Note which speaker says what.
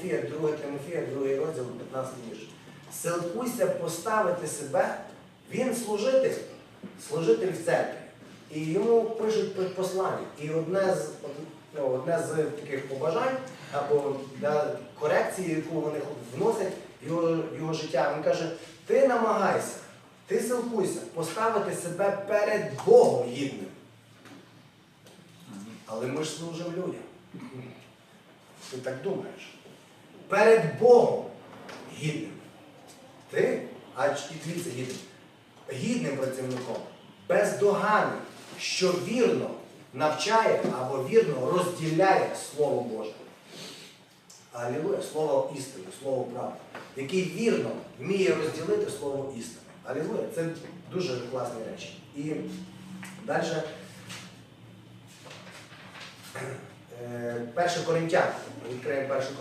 Speaker 1: Тимофія, 2 Тимофія, 2 розділ, 15 вірш. Силкуйся поставити себе, він служитель, служитель в церкві. І йому пишуть послання. І одне з, ну, одне з таких побажань або да, корекції, яку вони вносять в його, його життя, він каже, ти намагайся, ти силкуйся поставити себе перед Богом гідним. Але ми ж служимо людям. Ти так думаєш? Перед Богом гідним. Ти, а і дивіться, гідним. Гідним працівником, бездоганним, що вірно навчає або вірно розділяє Слово Боже. Алілуя, слово істини, слово правди, який вірно вміє розділити слово істини. Алілуя, це дуже класні речі. І далі. Е, Перше Коринтян. Відкриємо перше Коринтян.